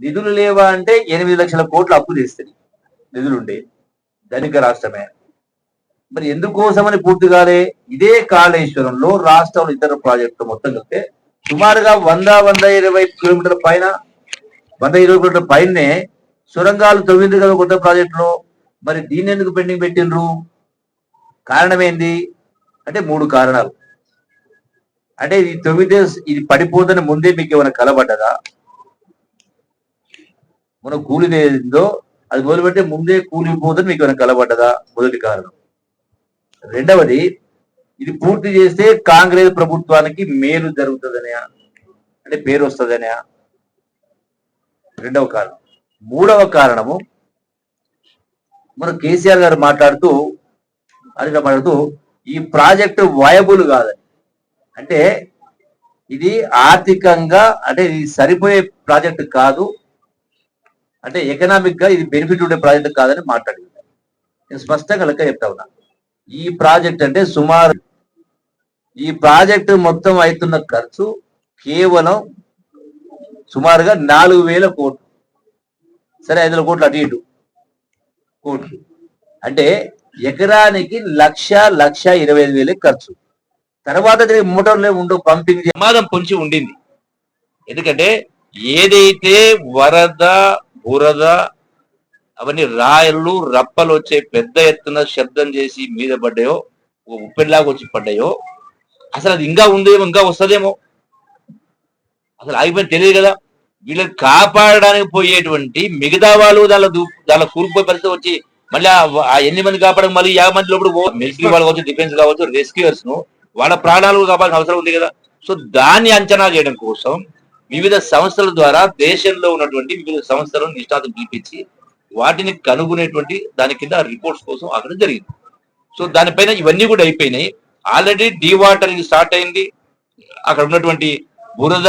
నిధులు లేవా అంటే ఎనిమిది లక్షల కోట్లు అప్పు చేస్తుంది. నిధులుండే ధనిక రాష్ట్రమే. మరి ఎందుకోసమని పూర్తి కాలే? ఇదే కాళేశ్వరంలో రాష్ట్రంలో ఇతర ప్రాజెక్టులు మొత్తం కలిపితే సుమారుగా వంద వంద ఇరవై కిలోమీటర్ల పైన వంద ఇరవై కిలోమీటర్ల పైనే సొరంగాలు తొమ్మిది కదా కొత్త ప్రాజెక్టులో. మరి దీన్ని ఎందుకు పెండింగ్ పెట్టిండ్రు? కారణం ఏంది అంటే మూడు కారణాలు. అంటే ఇది తొమ్మిది ఇది పడిపోదని ముందే మీకు ఏమైనా కలబడ్డదా? మనం కూలి ఏందో అది మొదలుపెట్టే ముందే కూలిపోతుంది మీకు ఏమైనా కలబడ్డదా? మొదటి కారణం. రెండవది ఇది పూర్తి చేస్తే కాంగ్రెస్ ప్రభుత్వానికి మేలు జరుగుతుందనే అంటే పేరు వస్తుందనే రెండవ కారణం. మూడవ కారణము మన కేసీఆర్ గారు మాట్లాడుతూ అది మాట్లాడుతూ ఈ ప్రాజెక్టు వయబుల్ కాదని అంటే ఇది ఆర్థికంగా అంటే ఇది సరిపోయే ప్రాజెక్ట్ కాదు. అంటే ఎకనామిక్గా ఇది బెనిఫిట్ ఉండే ప్రాజెక్ట్ కాదని మాట్లాడింది. నేను స్పష్టంగా లెక్క చెప్తా ఉన్నా. ఈ ప్రాజెక్ట్ అంటే సుమారు ఈ ప్రాజెక్టు మొత్తం అవుతున్న ఖర్చు కేవలం సుమారుగా నాలుగు వేల కోట్లు. సరే ఐదు వేల కోట్లు అటు ఇటు. కోట్లు. అంటే ఎకరానికి లక్ష లక్ష ఇరవై ఐదు వేలే ఖర్చు. తర్వాత దీనికి మోటార్లే ఉండవు పంపింగ్ ప్రమాదం పొంచి ఉండింది. ఎందుకంటే ఏదైతే వరద బురద అవన్నీ రాయలు రప్పలు వచ్చే పెద్ద ఎత్తున శబ్దం చేసి మీద పడ్డాయో ఓ వచ్చి పడ్డాయో అసలు అది ఇంకా ఉందేమో ఇంకా వస్తుందేమో? అసలు ఆగిపోయి తెలియదు కదా. వీళ్ళని కాపాడడానికి పోయేటువంటి మిగతా వాళ్ళు దాని దాని కూలిపోయే పరిస్థితి వచ్చి మళ్ళీ ఆ- ఎన్ని మంది కాపాడడం మళ్ళీ యాభై మంది లోపల మిలిటరీ వాళ్ళు కావచ్చు డిఫెన్స్ కావచ్చు రెస్క్యూర్స్ను వాళ్ళ ప్రాణాలు కాపాడాల్సిన అవసరం ఉంది కదా. సో దాన్ని అంచనా చేయడం కోసం వివిధ సంస్థల ద్వారా దేశంలో ఉన్నటువంటి వివిధ సంస్థలను నిష్ణాతం పిలిపించి వాటిని కనుగొనేటువంటి దాని కింద రిపోర్ట్స్ కోసం అక్కడ జరిగింది. సో దానిపైన ఇవన్నీ కూడా అయిపోయినాయి. ఆల్రెడీ డీ వాటరింగ్ స్టార్ట్ అయింది. అక్కడ ఉన్నటువంటి బురద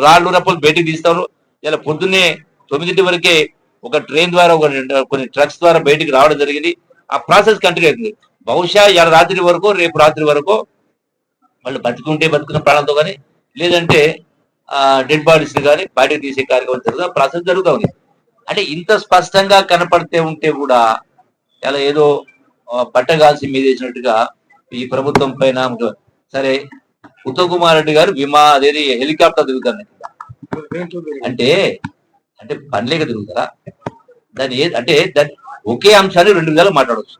రాళ్ళు రప్పలు బయటికి తీస్తారు. ఇలా పొద్దున్నే తొమ్మిదింటి వరకే ఒక ట్రైన్ ద్వారా ఒక రెండు- కొన్ని ట్రక్స్ ద్వారా బయటికి రావడం జరిగింది. ఆ ప్రాసెస్ కంటిన్యూ అవుతుంది బహుశా ఇవాళ రాత్రి వరకు రేపు రాత్రి వరకు వాళ్ళు బతుకుంటే బతుకున్న ప్రాణంతో కానీ లేదంటే డెడ్ బాడీస్ కానీ బయటకు తీసే కార్యక్రమం జరుగుతుంది ప్రాసెస్ జరుగుతూ ఉంది. అంటే ఇంత స్పష్టంగా కనపడితే ఉంటే కూడా ఇలా ఏదో పట్టగాల్సి మీద వేసినట్టుగా ఈ ప్రభుత్వం పైన సరే ఉత్తమ్ రెడ్డి గారు విమా అదేది హెలికాప్టర్ తిరుగుతారు అంటే అంటే పనిలేక తిరుగుతారా? దాని ఏ- అంటే దాని ఒకే అంశాన్ని రెండు విధాలు మాట్లాడవచ్చు.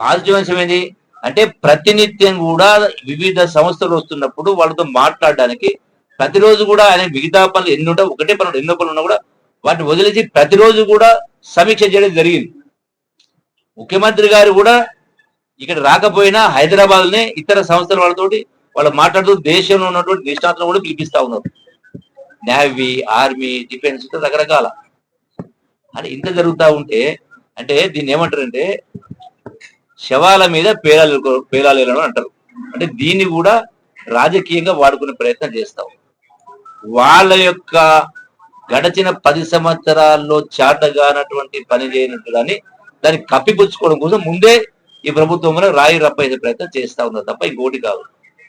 పాజిటివ్ అంశం ఏంది? అంటే ప్రతినిత్యం కూడా వివిధ సంస్థలు వస్తున్నప్పుడు వాళ్ళతో మాట్లాడడానికి ప్రతిరోజు కూడా ఆయన మిగతా పనులు ఎన్ని ఉంటా ఒకటే పనులు ఎన్నో పనులు ఉన్నా కూడా వాటిని వదిలేసి ప్రతిరోజు కూడా సమీక్ష చేయడం జరిగింది. ముఖ్యమంత్రి గారు కూడా ఇక్కడ రాకపోయినా హైదరాబాద్ నే ఇతర సంస్థల వాళ్ళతోటి వాళ్ళు మాట్లాడుతూ దేశంలో ఉన్నటువంటి నిష్ణాతులు కూడా పిలిపిస్తా ఉన్నారు. నేవీ ఆర్మీ డిఫెన్స్ రకరకాల. అని ఇంత జరుగుతా ఉంటే అంటే దీన్ని ఏమంటారంటే శవాల మీద పేలాలు పేలాలు అంటారు. అంటే దీన్ని కూడా రాజకీయంగా వాడుకునే ప్రయత్నం చేస్తాం. వాళ్ళ యొక్క గడచిన పది సంవత్సరాల్లో చాటగానటువంటి పని చేయనట్టు కానీ దాన్ని కప్పిపుచ్చుకోవడం కోసం ముందే ఈ ప్రభుత్వంలో రాయి రప్పేసే ప్రయత్నం చేస్తా ఉన్నారు తప్ప ఇంకోటి కాదు.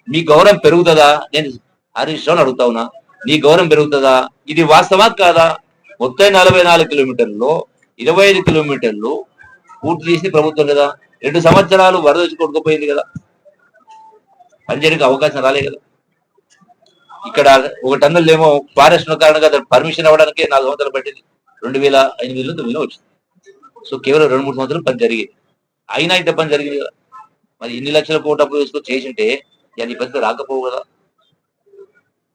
మీ గౌరవం పెరుగుతుందా? నేను హరీష్ రావు అడుగుతా ఉన్నా. నీ గౌరవం పెరుగుతుందా? ఇది వాస్తవా కాదా? మొత్తం నలభై నాలుగు కిలోమీటర్లు ఇరవై ఐదు కిలోమీటర్లు పూర్తి చేసి ప్రభుత్వం కదా రెండు సంవత్సరాలు వరద వచ్చి కొట్టుకుపోయింది కదా. పనిచేయడానికి అవకాశం రాలే కదా. ఇక్కడ ఒక టన్నులు ఏమో ఫారెస్ట్ కారణంగా పర్మిషన్ అవ్వడానికి నాలుగు సంవత్సరాలు పట్టింది. రెండు వేల ఎనిమిదిలో తొమ్మిదిలో వచ్చింది. సో కేవలం రెండు మూడు సంవత్సరాలు పని జరిగింది. అయినా ఇంత పని జరిగింది కదా. మరి ఇన్ని లక్షల కోట్ల అప్పు వేసుకొని చేసింటే ఇవాళ పరిస్థితి రాకపోవు కదా.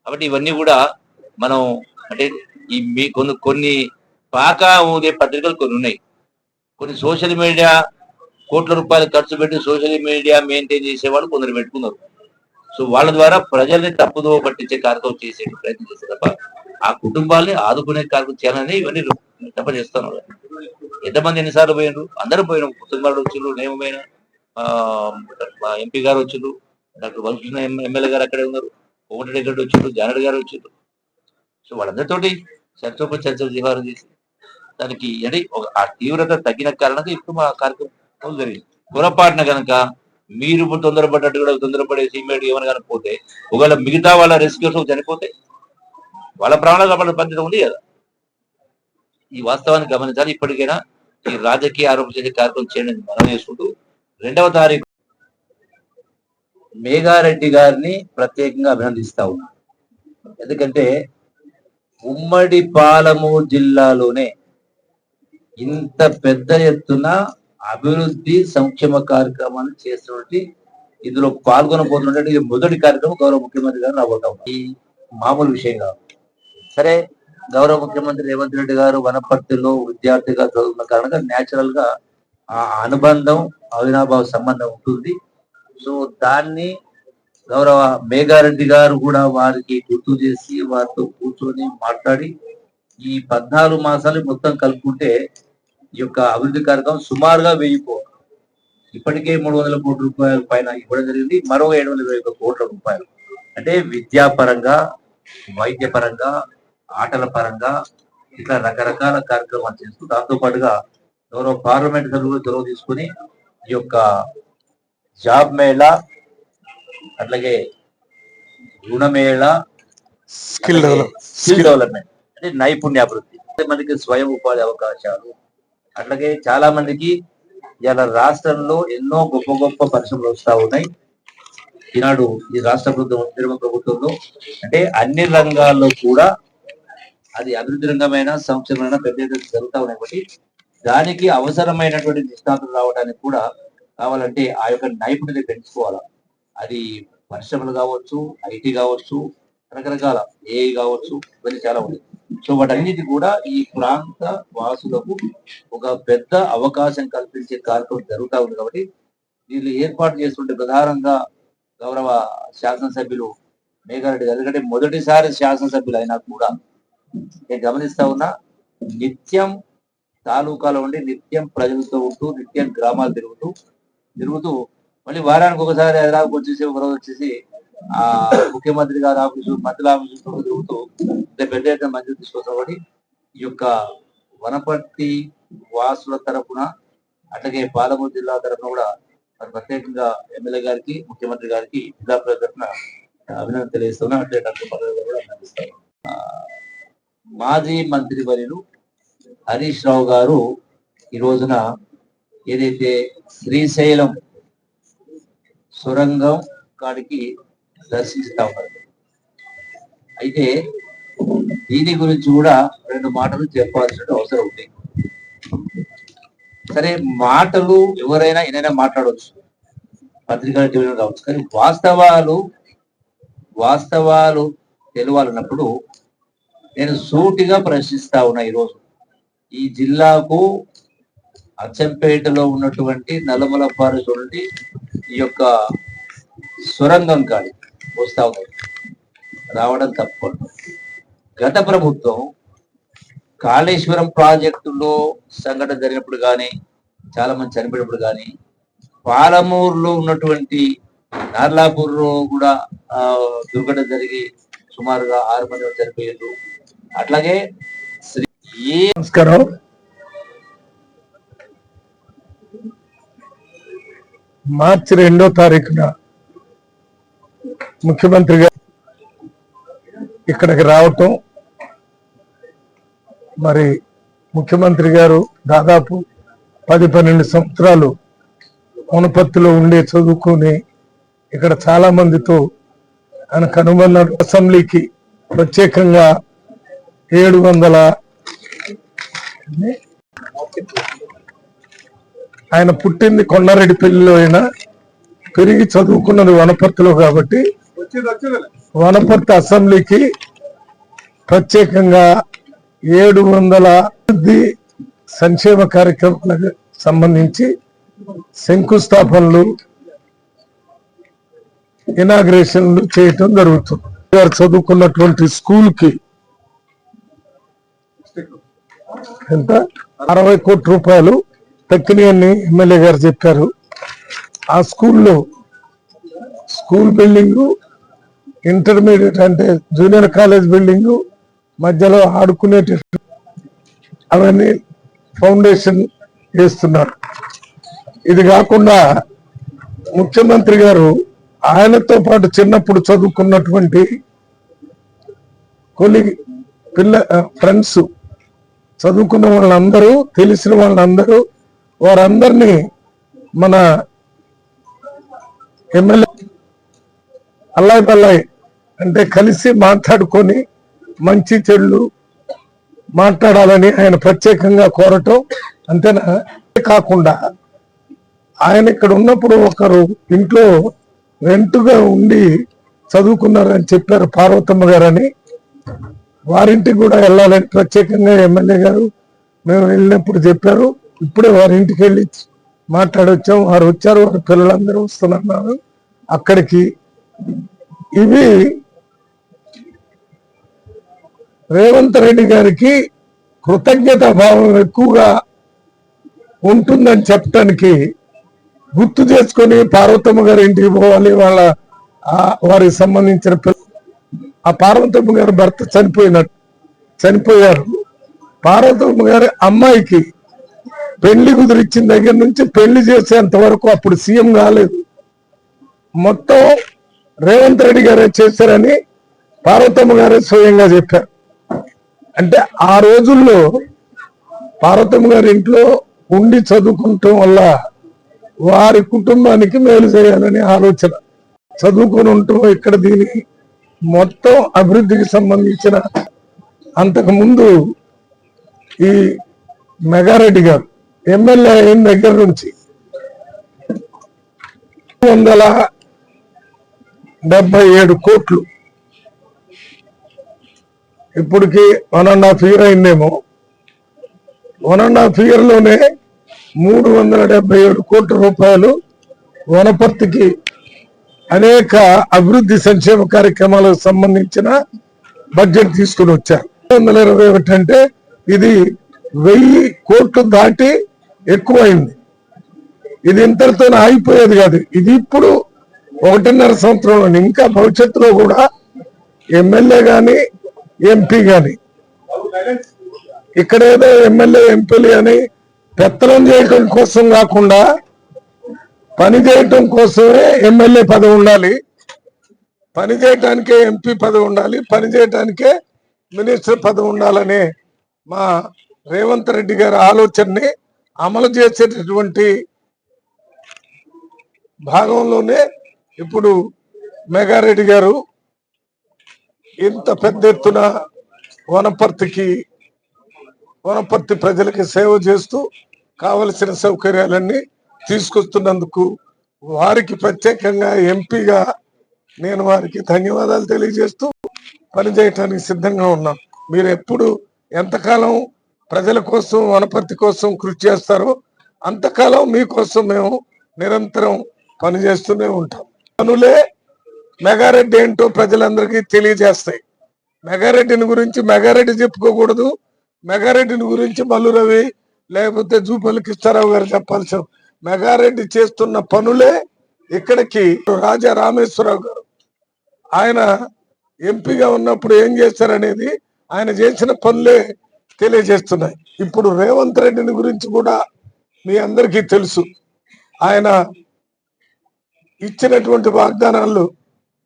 కాబట్టి ఇవన్నీ కూడా మనం అంటే ఈ మీ కొన్ని కొన్ని పాక ఉండే పత్రికలు కొన్ని ఉన్నాయి. కొన్ని సోషల్ మీడియా కోట్ల రూపాయలు ఖర్చు పెట్టి సోషల్ మీడియా మెయింటైన్ చేసేవాళ్ళు కొందరు పెట్టుకున్నారు. సో వాళ్ళ ద్వారా ప్రజల్ని తప్పుదో పట్టించే కార్యక్రమం చేసే ప్రయత్నం చేస్తారు తప్ప ఆ కుటుంబాల్ని ఆదుకునే కార్యక్రమం చేయాలని ఇవన్నీ తప్ప చేస్తాను ఎంతమంది ఎన్నిసార్లు పోయినారు అందరూ పోయినాం కుటుంబాలు వచ్చిండ్రు నేను పోయినా ఆ, ఎంపీ గారు వచ్చిండ్రు డాక్టర్ వలకృష్ణ ఎమ్మెల్యే గారు అక్కడే ఉన్నారు కోమటిరెడ్డి గారు వచ్చిండ్రు జానడ్ గారు వచ్చిండ్రు సో వాళ్ళందరితోటి చర్చోప చర్చలు వ్యవహారం చేసి దానికి అంటే ఒక- ఆ తీవ్రత తగ్గిన కారణంగా ఇప్పుడు మా కార్యక్రమం జరిగింది. పొరపాటున కనుక మీరు తొందరపడ్డట్టు కూడా తొందరపడేసి ఇమ్మీడియట్ ఏమైనా కానీ పోతే ఒకవేళ మిగతా వాళ్ళ రెస్క్యూస్ చనిపోతే వాళ్ళ ప్రాణాలు కాపాడే పద్ధతి ఉంది కదా. ఈ వాస్తవాన్ని గమనించాలి. ఇప్పటికైనా ఈ రాజకీయ ఆరోపణ చేసే కార్యక్రమం చేయండి మనం చేసుకుంటూ రెండవ తారీఖు మేఘారెడ్డి గారిని ప్రత్యేకంగా అభినందిస్తా ఉన్నా. ఎందుకంటే ఉమ్మడి పాలమూరు జిల్లాలోనే ఇంత పెద్ద ఎత్తున అభివృద్ధి సంక్షేమ కార్యక్రమాలు చేస్తున్నటువంటి ఇందులో పాల్గొనబోతున్నటువంటి ఇది మొదటి కార్యక్రమం గౌరవ ముఖ్యమంత్రి గారు రాబోతాం ఈ మామూలు విషయం కాదు. సరే గౌరవ ముఖ్యమంత్రి రేవంత్ రెడ్డి గారు వనపర్తిలో విద్యార్థిగా చదువుతున్న కారణంగా న్యాచురల్గా ఆ అనుబంధం అవినాభావ సంబంధం ఉంటుంది. సో దాన్ని గౌరవ మేఘారెడ్డి గారు కూడా వారికి గుర్తు చేసి వారితో కూర్చొని మాట్లాడి ఈ పద్నాలుగు మాసాలు మొత్తం కలుపుకుంటే ఈ యొక్క అభివృద్ధి కార్యక్రమం సుమారుగా వెయ్యి కోట్లు ఇప్పటికే మూడు వందల కోట్ల రూపాయల పైన ఇవ్వడం జరిగింది. మరో ఏడు వందల ఒక్క కోట్ల రూపాయలు. అంటే విద్యాపరంగా వైద్యపరంగా ఆటల పరంగా ఇట్లా రకరకాల కార్యక్రమాలు చేస్తూ దాంతో పాటుగా గౌరవ పార్లమెంట్ సభ్యులు చొరవ తీసుకుని ఈ యొక్క జాబ్ మేళా అట్లాగే రుణమేళా స్కిల్ డెవలప్ స్కిల్ డెవలప్మెంట్ అంటే నైపుణ్యాభివృద్ధి అంటే మనకి స్వయం ఉపాధి అవకాశాలు అట్లాగే చాలా మందికి ఇలా రాష్ట్రంలో ఎన్నో గొప్ప గొప్ప పరిశ్రమలు వస్తా ఉన్నాయి. ఈనాడు ఈ రాష్ట్ర ప్రభుత్వం తిరుమల ప్రభుత్వంలో అంటే అన్ని రంగాల్లో కూడా అది అభివృద్ధి రంగమైన సంక్షేమమైన పెద్ద ఎత్తున జరుగుతా ఉన్నాయి కాబట్టి దానికి అవసరమైనటువంటి నిష్ణాతులు రావడానికి కూడా కావాలంటే ఆ యొక్క నైపుణ్యత పెంచుకోవాలి. అది పరిశ్రమలు కావచ్చు ఐటీ కావచ్చు రకరకాల ఏఐ కావచ్చు ఇవన్నీ చాలా ఉన్నాయి. సో వాటన్నిటి కూడా ఈ ప్రాంత వాసులకు ఒక పెద్ద అవకాశం కల్పించే కార్యక్రమం జరుగుతూ ఉంది కాబట్టి వీళ్ళు ఏర్పాటు చేస్తుంటే ప్రధానంగా గౌరవ శాసనసభ్యులు మేఘారెడ్డి గారు. ఎందుకంటే మొదటిసారి శాసనసభ్యులు అయినా కూడా నేను గమనిస్తా ఉన్నా నిత్యం తాలూకాలో ఉండి నిత్యం ప్రజలతో ఉంటూ నిత్యం గ్రామాలు తిరుగుతూ తిరుగుతూ మళ్ళీ వారానికి ఒకసారి హైదరాబాద్ వచ్చేసి ఒకరోజు వచ్చేసి ఆ ముఖ్యమంత్రి గారి ఆఫీసు మంత్రుల ఆఫీసు తిరుగుతూ పెద్ద ఎత్తున మంచి తీసుకొస్తాం ఈ యొక్క వనపర్తి వాసుల తరపున అట్లాగే పాలమూరు జిల్లా తరపున కూడా మరి ప్రత్యేకంగా ఎమ్మెల్యే గారికి ముఖ్యమంత్రి గారికి జిల్లా ప్రజల తరఫున అభినందన తెలియజేస్తున్నా. అట్లే డాక్టర్ పదవి గారు కూడా అభినందిస్తాను మాజీ మంత్రి వర్యులు హరీష్ రావు గారు ఈ రోజున ఏదైతే శ్రీశైలం సొరంగం కాడికి దర్శిస్తా ఉన్నారు అయితే దీని గురించి కూడా రెండు మాటలు చెప్పాల్సిన అవసరం ఉంది. సరే మాటలు ఎవరైనా ఏదైనా మాట్లాడవచ్చు పత్రికల టీవీలో కావచ్చు. కానీ వాస్తవాలు వాస్తవాలు తెలియాలన్నప్పుడు నేను సూటిగా ప్రశ్నిస్తా ఉన్నా ఈరోజు. ఈ జిల్లాకు అచ్చంపేటలో ఉన్నటువంటి నల్లమల ఫారెస్ట్ నుండి ఈ యొక్క సొరంగం కాడి. వస్తా ఉన్నాయి రావడం తప్పకుండా. గత ప్రభుత్వం కాళేశ్వరం ప్రాజెక్టులో సంఘటన జరిగినప్పుడు కానీ చాలా మంది చనిపోయినప్పుడు కానీ పాలమూరులో ఉన్నటువంటి నార్లాపూర్లో కూడా దుర్ఘటన జరిగి సుమారుగా ఆరు మంది చనిపోయారు అట్లాగే శ్రీ ఏ నమస్కారం. మార్చి రెండో తారీఖున ముఖ్యమంత్రిగా ఇక్కడికి రావటం మరి ముఖ్యమంత్రి గారు దాదాపు పది పన్నెండు సంవత్సరాలు మునపత్తిలో ఉండే చదువుకొని ఇక్కడ చాలా మందితో ఆయన కనుగొన్న అసెంబ్లీకి ప్రత్యేకంగా ఏడు వందల ఆయన పుట్టింది కొండారెడ్డిపల్లిలో అయినా పెరిగి చదువుకున్నది వనపర్తిలో కాబట్టి వనపర్తి అసెంబ్లీకి ప్రత్యేకంగా ఏడు వందల అభివృద్ధి సంక్షేమ కార్యక్రమాలకు సంబంధించి శంకుస్థాపనలు ఇనాగ్రేషన్లు చేయటం జరుగుతుంది. గారు చదువుకున్నటువంటి స్కూల్కి ఎంత? అరవై కోట్ల రూపాయలు. తక్కినాయని ఎమ్మెల్యే గారు చెప్పారు. ఆ స్కూల్లో స్కూల్ బిల్డింగ్ ఇంటర్మీడియట్ అంటే జూనియర్ కాలేజ్ బిల్డింగ్ మధ్యలో ఆడుకునేటి అవన్నీ ఫౌండేషన్ వేస్తున్నారు. ఇది కాకుండా ముఖ్యమంత్రి గారు ఆయనతో పాటు చిన్నప్పుడు చదువుకున్నటువంటి కొన్ని పిల్ల ఫ్రెండ్స్ చదువుకున్న వాళ్ళందరూ తెలిసిన వాళ్ళందరూ వారందరినీ మన ఎమ్మెల్యే అల్లాయ్ పల్లాయి అంటే కలిసి మాట్లాడుకొని మంచి చెడులు మాట్లాడాలని ఆయన ప్రత్యేకంగా కోరటం అంతేనా? కాకుండా ఆయన ఇక్కడ ఉన్నప్పుడు ఒకరు ఇంట్లో రెంటుగా ఉండి చదువుకున్నారని చెప్పారు పార్వతమ్మ గారని. వారింటికి కూడా వెళ్ళాలని ప్రత్యేకంగా ఎమ్మెల్యే గారు మేము వెళ్ళినప్పుడు చెప్పారు. ఇప్పుడే వారి ఇంటికి వెళ్ళి మాట్లాడొచ్చాం. వారు వచ్చారు. వారి పిల్లలందరూ వస్తున్నారు. అక్కడికి ఇవి రేవంత్ రెడ్డి గారికి కృతజ్ఞత భావం ఎక్కువగా ఉంటుందని చెప్పటానికి గుర్తు చేసుకొని పార్వతమ్మ గారి ఇంటికి పోవాలి. వాళ్ళ వారికి సంబంధించిన ఆ పార్వతమ్మ గారి భర్త చనిపోయినట్టు చనిపోయారు. పార్వతమ్మ గారి అమ్మాయికి పెళ్ళి కుదిరిచ్చిన దగ్గర నుంచి పెళ్ళి చేసేంత వరకు అప్పుడు సీఎం కాలేదు. మొత్తం రేవంత్ రెడ్డి గారే చేశారని పార్వతమ్మ గారే స్వయంగా చెప్పారు. అంటే ఆ రోజుల్లో పార్వతమ్మ గారి ఇంట్లో ఉండి చదువుకుంటాం వల్ల వారి కుటుంబానికి మేలు చేయాలని ఆలోచన. చదువుకొని ఉంటాం ఇక్కడ దీని మొత్తం అభివృద్ధికి సంబంధించిన అంతకు ముందు ఈ మెగారెడ్డి గారు ఎమ్మెల్యే అయిన దగ్గర నుంచి వందల డెబ్బై ఏడు కోట్లు. ఇప్పటికి వన్ అండ్ హాఫ్ ఇయర్ అయిందేమో. వన్ అండ్ హాఫ్ ఇయర్లోనే మూడు వందల డెబ్బై ఏడు కోట్ల రూపాయలు వనపర్తికి అనేక అభివృద్ధి సంక్షేమ కార్యక్రమాలకు సంబంధించిన బడ్జెట్ తీసుకుని వచ్చారు. వందల ఇరవై ఒకటి అంటే ఇది వెయ్యి కోట్లు దాటి ఎక్కువైంది. ఇది ఇంతటితో ఆగిపోయేది కాదు. ఇది ఇప్పుడు ఒకటిన్నర సంవత్సరంలో ఇంకా భవిష్యత్తులో కూడా ఎమ్మెల్యే గాని ఎంపీ గాని ఇక్కడేదో ఎమ్మెల్యే ఎంపీలు అని పెత్తనం చేయటం కోసం కాకుండా పని చేయటం కోసమే ఎమ్మెల్యే పదవి ఉండాలి. పని చేయటానికే ఎంపీ పదవి ఉండాలి. పని చేయటానికే మినిస్టర్ పదవి ఉండాలనే మా రేవంత్ రెడ్డి గారి ఆలోచనని అమలు చేసేటటువంటి భాగంలోనే ఇప్పుడు మెగారెడ్డి గారు ఇంత పెద్ద ఎత్తున వనపర్తికి వనపర్తి ప్రజలకి సేవ చేస్తూ కావలసిన సౌకర్యాలన్నీ తీసుకొస్తున్నందుకు వారికి ప్రత్యేకంగా ఎంపీగా నేను వారికి ధన్యవాదాలు తెలియజేస్తూ పనిచేయటానికి సిద్ధంగా ఉన్నాను. మీరు ఎప్పుడు ఎంతకాలం ప్రజల కోసం వనపర్తి కోసం కృషి చేస్తారో. అంతకాలం మీకోసం మేము నిరంతరం పనిచేస్తూనే ఉంటాం. పనులే మెగారెడ్డి ఏంటో ప్రజలందరికీ తెలియజేస్తాయి. మెగారెడ్డిని గురించి మెగారెడ్డి చెప్పుకోకూడదు. మెగారెడ్డిని గురించి మల్లు రవి లేకపోతే జూపల్లి కృష్ణారావు గారు చెప్పాల్సిన మెగారెడ్డి చేస్తున్న పనులే ఇక్కడికి రాజా రామేశ్వరరావు గారు. ఆయన ఎంపీగా ఉన్నప్పుడు ఏం చేశారనేది ఆయన చేసిన పనులే తెలియజేస్తున్నాయి. ఇప్పుడు రేవంత్ రెడ్డిని గురించి కూడా మీ అందరికీ తెలుసు. ఆయన ఇచ్చినటువంటి వాగ్దానాలు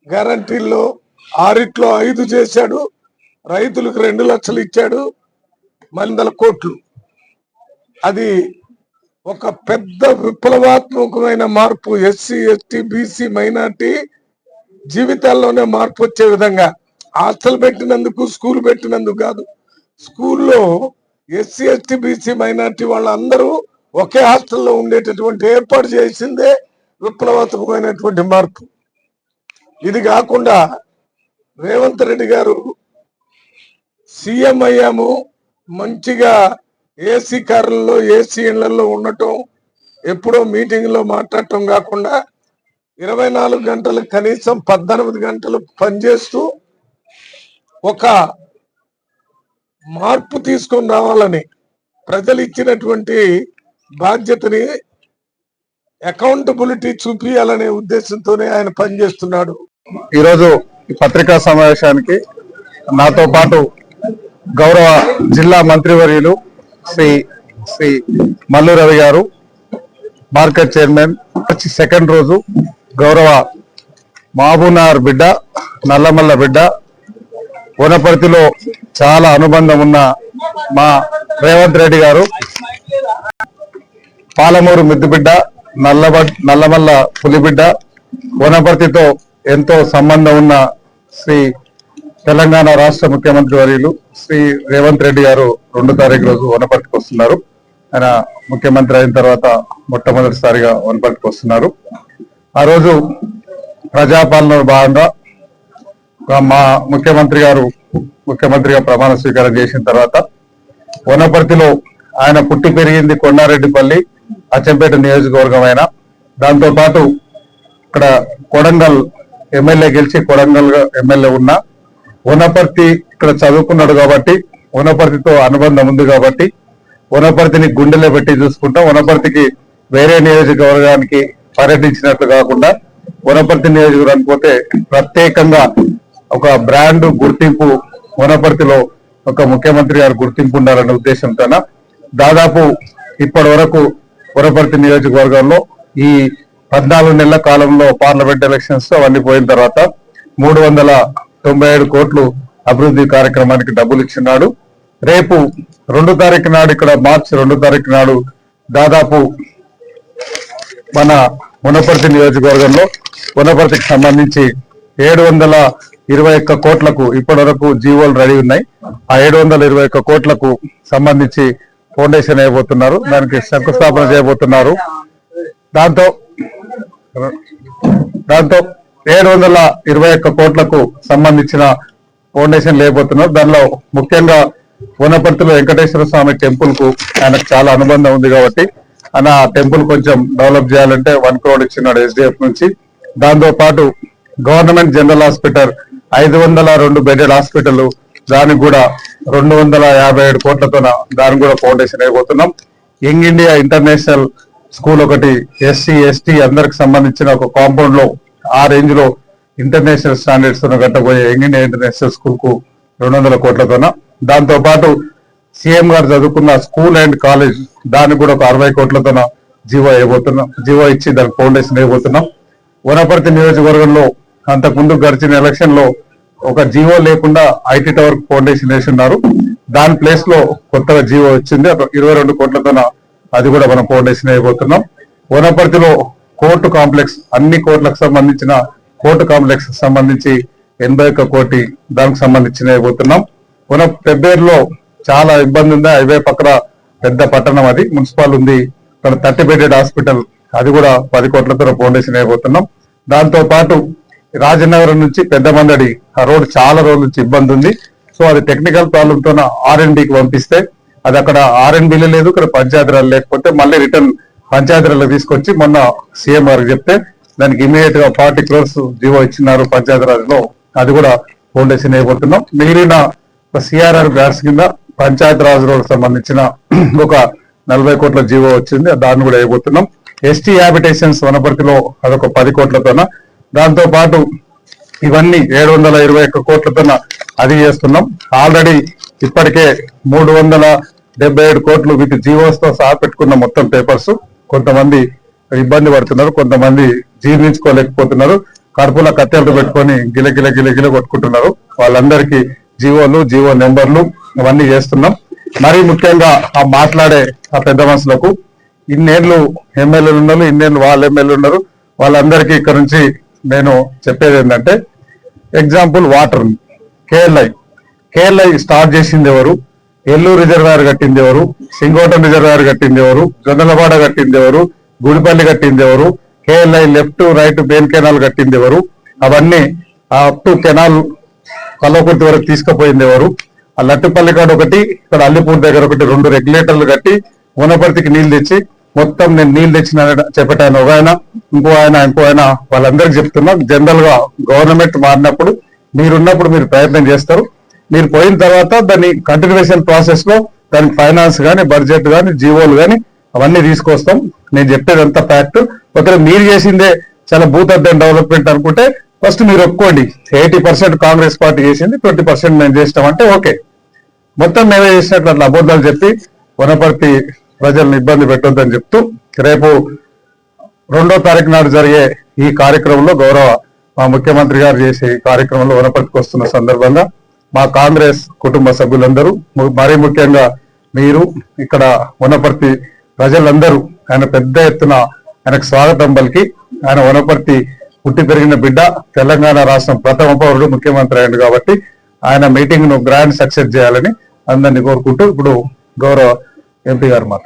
గ్యారంటీల్లో ఆరిట్లో ఐదు చేశాడు రైతులకు రెండు లక్షలు ఇచ్చాడు వందల కోట్లు. అది ఒక పెద్ద విప్లవాత్మకమైన మార్పు ఎస్సీ ఎస్టీ బీసీ మైనార్టీ జీవితాల్లోనే మార్పు వచ్చే విధంగా. హాస్టల్ పెట్టినందుకు స్కూల్ పెట్టినందుకు కాదు స్కూల్లో ఎస్సీ ఎస్టీ బీసీ మైనార్టీ వాళ్ళందరూ ఒకే హాస్టల్లో ఉండేటటువంటి ఏర్పాటు చేసిందే విప్లవాత్మకమైనటువంటి మార్పు. ఇది కాకుండా రేవంత్ రెడ్డి గారు సీఎం అయ్యాము మంచిగా ఏసీ కార్లలో ఏసీ ఇళ్ళలో ఉండటం ఎప్పుడో మీటింగ్లో మాట్లాడటం కాకుండా ఇరవై నాలుగు గంటలు కనీసం పద్దెనిమిది గంటలు పనిచేస్తూ ఒక మార్పు తీసుకొని రావాలని ప్రజలు ఇచ్చినటువంటి బాధ్యతని అకౌంటబిలిటీ చూపించాలనే ఉద్దేశంతోనే ఆయన పనిచేస్తున్నాడు. ఈరోజు ఈ పత్రికా సమావేశానికి నాతో పాటు గౌరవ జిల్లా మంత్రివర్యులు శ్రీ శ్రీ మల్లు రవి గారు మార్కెట్ చైర్మన్ మార్చి సెకండ్ రోజు గౌరవ మహబూనార్ బిడ్డ నల్లమల్ల బిడ్డ వనపర్తిలో చాలా అనుబంధం ఉన్న మా రేవంత్ రెడ్డి గారు. పాలమూరు మిద్దుబిడ్డ నల్లబ నల్లమల్ల పులిబిడ్డ వనపర్తితో ఎంతో సంబంధం ఉన్న శ్రీ తెలంగాణ రాష్ట్ర ముఖ్యమంత్రి వర్యులు శ్రీ రేవంత్ రెడ్డి గారు రెండు తారీఖు రోజు వనపర్తికి వస్తున్నారు. ఆయన ముఖ్యమంత్రి అయిన తర్వాత మొట్టమొదటిసారిగా వనపర్తికి వస్తున్నారు. ఆ రోజు ప్రజాపాలనలో భాగంగా మా ముఖ్యమంత్రి గారు ముఖ్యమంత్రిగా ప్రమాణ స్వీకారం చేసిన తర్వాత వనపర్తిలో ఆయన పుట్టి పెరిగింది కొండారెడ్డిపల్లి అచ్చంపేట నియోజకవర్గం అయినా. దాంతోపాటు ఇక్కడ కొడంగల్ ఎమ్మెల్యే గెలిచి కొడంగల్ ఎమ్మెల్యే ఉన్న. వనపర్తి ఇక్కడ చదువుకున్నాడు కాబట్టి వనపర్తితో అనుబంధం ఉంది కాబట్టి వనపర్తిని గుండెలో పెట్టి చూసుకుంటాం. వనపర్తికి వేరే నియోజకవర్గానికి పర్యటించినట్లు కాకుండా వనపర్తి నియోజకవర్గానికి పోతే ప్రత్యేకంగా ఒక బ్రాండ్ గుర్తింపు వనపర్తిలో ఒక ముఖ్యమంత్రి గారు గుర్తింపు ఉండాలనే ఉద్దేశంతో దాదాపు ఇప్పటి వరకు వనపర్తి నియోజకవర్గంలో ఈ పద్నాలుగు నెలల కాలంలో పార్లమెంట్ ఎలక్షన్స్ అవన్నీ పోయిన తర్వాత మూడు వందల తొంభై ఏడు కోట్లు అభివృద్ధి కార్యక్రమానికి డబ్బులు ఇచ్చినాడు. రేపు రెండు తారీఖు నాడు ఇక్కడ మార్చి రెండు తారీఖు నాడు దాదాపు మన మునపర్తి నియోజకవర్గంలో మునపర్తికి సంబంధించి ఏడు వందల ఇరవై ఒక్క కోట్లకు ఇప్పటి వరకు జీవోలు రెడీ ఉన్నాయి. ఆ ఏడు వందల ఇరవై ఒక్క కోట్లకు సంబంధించి ఫౌండేషన్ వేయబోతున్నారు. దానికి శంకుస్థాపన చేయబోతున్నారు. దాంతో దాంతో ఏడు వందల ఇరవై ఒక్క కోట్లకు సంబంధించిన ఫౌండేషన్ లేకపోతున్నారు దానిలో ముఖ్యంగా వనపర్తిలో వెంకటేశ్వర స్వామి టెంపుల్కు ఆయనకు చాలా అనుబంధం ఉంది కాబట్టి ఆయన ఆ టెంపుల్ కొంచెం డెవలప్ చేయాలంటే వన్ క్రోడ్ ఇచ్చినాడు ఎస్డిఎఫ్ నుంచి. దాంతో పాటు గవర్నమెంట్ జనరల్ హాస్పిటల్ ఐదు వందల రెండు బెడెడ్ హాస్పిటల్ దానికి కూడా రెండు వందల యాభై ఏడు కోట్లతో దానికి కూడా ఫౌండేషన్ అయిపోతున్నాం యంగ్ ఇండియా ఇంటర్నేషనల్ స్కూల్ ఒకటి ఎస్సీ ఎస్టీ అందరికి సంబంధించిన ఒక కాంపౌండ్లో ఆ రేంజ్లో ఇంటర్నేషనల్ స్టాండర్డ్స్ కట్టబోయే యంగ్ ఇండియా ఇంటర్నేషనల్ స్కూల్కు రెండు వందల కోట్లతోన. దాంతో పాటు సీఎం గారు చదువుకున్న స్కూల్ అండ్ కాలేజ్ దానికి కూడా ఒక అరవై కోట్లతోన జీవో వేయబోతున్నాం జీవో ఇచ్చి దానికి ఫౌండేషన్ వేయబోతున్నాం. వనపర్తి నియోజకవర్గంలో అంతకుముందు గడిచిన ఎలక్షన్లో ఒక జీవో లేకుండా ఐటీ టవర్ ఫౌండేషన్ వేసి ఉన్నారు. దాని ప్లేస్లో కొత్తగా జీవో వచ్చింది. ఇరవై రెండు కోట్లతోన అది కూడా మనం ఫౌండేషన్ వేయబోతున్నాం. వనపర్తిలో కోర్టు కాంప్లెక్స్ అన్ని కోర్టులకు సంబంధించిన కోర్టు కాంప్లెక్స్ సంబంధించి ఎనభై ఒక్క కోటి దానికి సంబంధించిన వేయబోతున్నాం. వన పెబ్బేరులో చాలా ఇబ్బంది ఉంది. హైవే పక్కన పెద్ద పట్టణం అది. మున్సిపల్ ఉంది. ఇక్కడ థర్టీ బెడెడ్ హాస్పిటల్. అది కూడా పది కోట్లతో ఫౌండేషన్ అయిపోతున్నాం దాంతో పాటు రాజనగరం నుంచి పెద్ద మందడి ఆ రోడ్ చాలా రోజుల నుంచి ఇబ్బంది ఉంది. సో అది టెక్నికల్ ప్రాబ్లమ్తో ఆర్ అండ్ పంపిస్తే అది అక్కడ ఆర్ అండ్ బిల్ లేదు ఇక్కడ పంచాయతీరాలు లేకపోతే మళ్ళీ రిటర్న్ పంచాయతీరాలు తీసుకొచ్చి మొన్న సీఎం గారికి చెప్తే దానికి ఇమీడియట్గా ఫార్టీ క్రోర్స్ జీవో ఇచ్చినారు పంచాయతీరాజ్లో. అది కూడా ఫౌండేషన్ అయిపోతున్నాం. మిగిలిన సిఆర్ఆర్ గ్యాస్ కింద పంచాయతీరాజ్ రోడ్ సంబంధించిన ఒక నలభై కోట్ల జీవో వచ్చింది. దాన్ని కూడా వేయబోతున్నాం ఎస్టీ హ్యాబిటేషన్స్ వనపర్తిలో అదొక పది కోట్లతోన దాంతో పాటు ఇవన్నీ ఏడు వందల ఇరవై ఒక్క కోట్లతోన అది చేస్తున్నాం. ఆల్రెడీ ఇప్పటికే మూడు వందల డెబ్బై ఏడు కోట్లు విత్ జీవోస్తో సహా పెట్టుకున్న మొత్తం పేపర్స్. కొంతమంది ఇబ్బంది పడుతున్నారు కొంతమంది జీర్ణించుకోలేకపోతున్నారు. కడుపులో కత్తెలు పెట్టుకొని గిల గిల గిల గిల కొట్టుకుంటున్నారు. వాళ్ళందరికీ జీవోలు జీవో నెంబర్లు అవన్నీ చేస్తున్నాం. మరీ ముఖ్యంగా ఆ మాట్లాడే ఆ పెద్ద మనుషులకు ఇన్నేళ్ళు ఎమ్మెల్యేలు ఉన్నారు ఇన్నేళ్ళు వాళ్ళ ఎమ్మెల్యేలు ఉన్నారు. వాళ్ళందరికీ ఇక్కడ నుంచి నేను చెప్పేది ఏంటంటే example water KLI KLI start చేసింది ఎవరు? ఎల్లూరు రిజర్వాయర్ కట్టింది ఎవరు? సింగోటం రిజర్వాయర్ కట్టింది ఎవరు? జొన్నలవాడ కట్టింది ఎవరు? గుడిపల్లి కట్టింది ఎవరు? కేఎల్ఐ లెఫ్ట్ రైట్ బేన్ కెనాల్ కట్టింది ఎవరు? అవన్నీ అప్ టు కెనాల్ కల్లకుర్తి వరకు తీసుకుపోయింది ఎవరు? ఆ లట్టుపల్లి కాడ ఒకటి ఇక్కడ అల్లిపూర్ దగ్గర ఒకటి రెండు రెగ్యులేటర్లు కట్టి వనపర్తికి నీళ్ళు తెచ్చి మొత్తం నేను నీళ్ళు తెచ్చిన చెప్పటాను ఒక ఆయన ఇంకో ఆయన ఇంకో ఆయన వాళ్ళందరికీ చెప్తున్నా జనరల్గా గవర్నమెంట్ మారినప్పుడు మీరున్నప్పుడు మీరు ప్రయత్నం చేస్తారు. మీరు పోయిన తర్వాత దాన్ని కంటిన్యూషన్ ప్రాసెస్లో దానికి ఫైనాన్స్ కానీ బడ్జెట్ కానీ జీవోలు కానీ అవన్నీ తీసుకొస్తాం. నేను చెప్పేది అంత ఫ్యాక్ట్ ఒకవేళ మీరు చేసిందే చాలా బూత్ అర్థం డెవలప్మెంట్ అనుకుంటే ఫస్ట్ మీరు ఒప్పుకోండి. ఎయిటీ పర్సెంట్ కాంగ్రెస్ పార్టీ చేసింది ట్వంటీ పర్సెంట్ మేము చేస్తామంటే ఓకే మొత్తం మేమే చేసినట్లు అట్లా అబద్ధాలు చెప్పి వనపర్తి ప్రజల్ని ఇబ్బంది పెట్టొద్దని చెప్తూ రేపు రెండో తారీఖు నాడు జరిగే ఈ కార్యక్రమంలో గౌరవ మా ముఖ్యమంత్రి గారు చేసే ఈ కార్యక్రమంలో వనపర్తికి వస్తున్న సందర్భంగా మా కాంగ్రెస్ కుటుంబ సభ్యులందరూ మరీ ముఖ్యంగా మీరు ఇక్కడ వనపర్తి ప్రజలందరూ ఆయన పెద్ద ఎత్తున ఆయనకు స్వాగతం పలికి ఆయన వనపర్తి పుట్టి పెరిగిన బిడ్డ తెలంగాణ రాష్ట్రం ప్రథమ పౌరుడు ముఖ్యమంత్రి అయ్యాడు కాబట్టి ఆయన మీటింగ్ను గ్రాండ్ సక్సెస్ చేయాలని అందరినీ కోరుకుంటూ ఇప్పుడు గౌరవ ఎంపీ గారు మాట